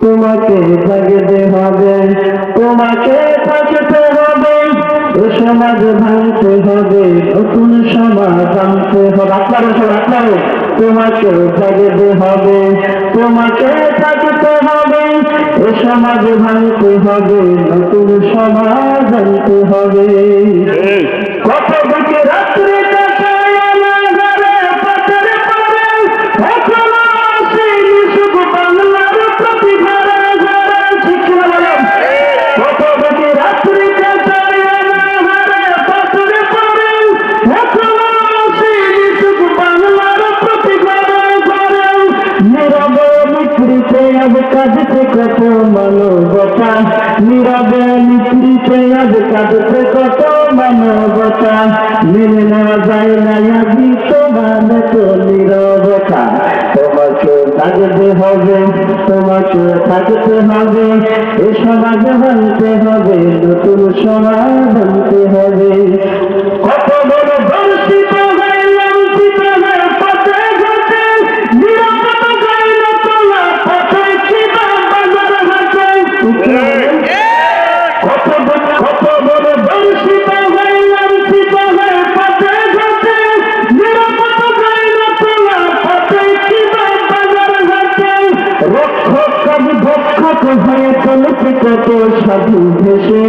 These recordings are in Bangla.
তোমাকে জাগতে হবে, তোমাকে থাকতে হবে, এ সমাজ ভাঙতে হবে, নতুন সমাজ আনতে হবে। আপনারও সব, আপনারও। তোমাকে জাগতে হবে, তোমাকে থাকতে হবে, এ সমাজ ভাঙতে হবে, নতুন সমাজ আনতে হবে। কত মানবতা, নীরবে বিকৃতে আজ কাঁদতে কত মানবতা। মেনে নেওয়া যায় না আজি তোমার তো নীরবতা। তোমাকে থাকতে হবে, তোমাকে থাকতে হবে, এ সমাজ ভাঙতে হবে, নতুন সমাজ ভাঙতে হবে। হয়ে চলেছে কত সাধু দেশে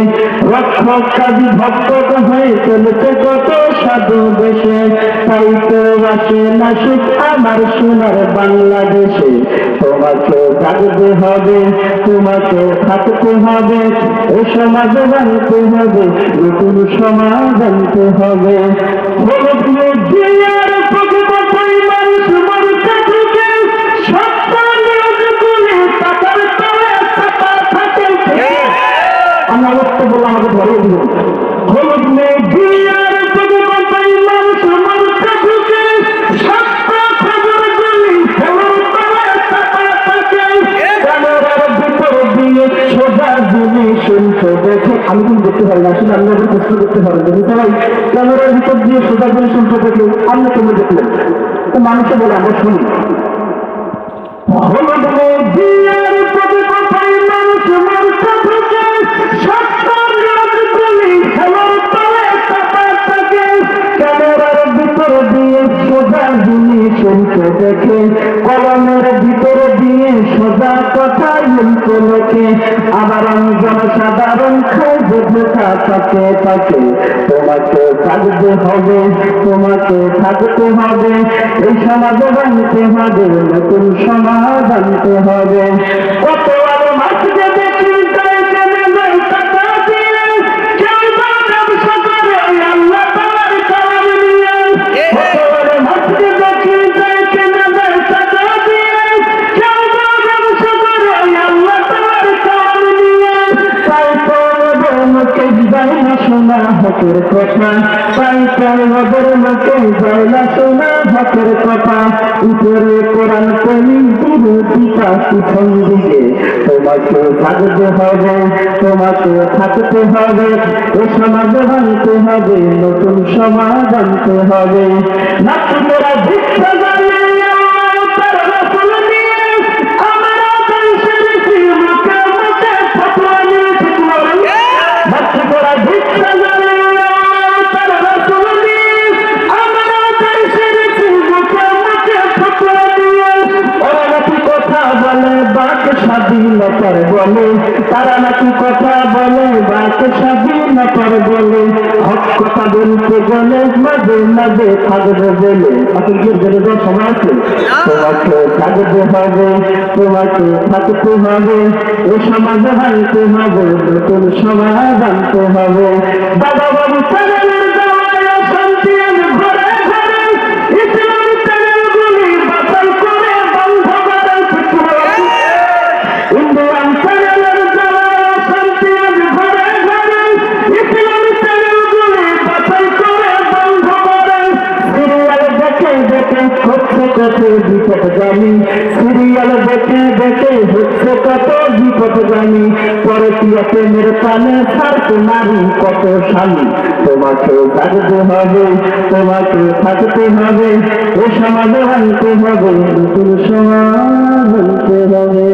রক্ষক কাজী ভক্ষক হয়ে চলেছে কত সাধু দেশে। তাই তো আসে না সুখ আমার সোনার বাংলাদেশে। তোমাকে থাকতে হবে তোমাকে থাকতে হবে এ সমাজ বানতে হবে নতুন সমাজ আনতে হবে। কিন্তু দেখতে পারি না আমি আবার প্রশ্ন করতে পারি যদি সবাই ক্যামেরার ভিতর দিয়ে সোজা গুলি শুনতে দেখে আমি তুমি দেখলেন তো মানুষে বলে, আমরা শুনি। থাকে। থাকে। কলমের ভিতর দিয়ে সোজা কথা লেখে। আবার আমি জনসাধারণ খাই বোঝা থাকে থাকে। তোমাকে থাকতে হবে, তোমাকে থাকতে হবে। এই সমাজ বানতে হবে, নতুন সমাজ আনতে হবে। কত হকের কথা তাই তাই ওদের মুখে যায় না শোনা হকের কথা। উপরে কোরআন কলি বিরোধিতা পিছন দিকে তোমাকে থাকতে হবে, তোমাকে থাকতে হবে, এ সমাজ আনতে হবে, নতুন সমাজ আনতে হবে। না তোমরা ভিক্ষা বলে, তারা নাকি কথা বলে বাক স্বাধীনতার বলে। হক কথা বলতে গেলে মাঝে মাঝে থাকবে বলে আপনি কি জেনে দেওয়ার সময় আছে? তোমাকে থাকতে হবে, তোমাকে থাকতে হবে। এ সমাজ আনতে হবে, নতুন সমাজ আনতে হবে। বাবা বাবু চ্যানেলের জানি সিরিয়াল দেখে দেখে হচ্ছে কত বিপদ জানি কত স্বামী তোমাকে থাকতে হবে তোমাকে থাকতে হবে। ও সমাজে আনতে হবে নতুন সমাজ আনতে হবে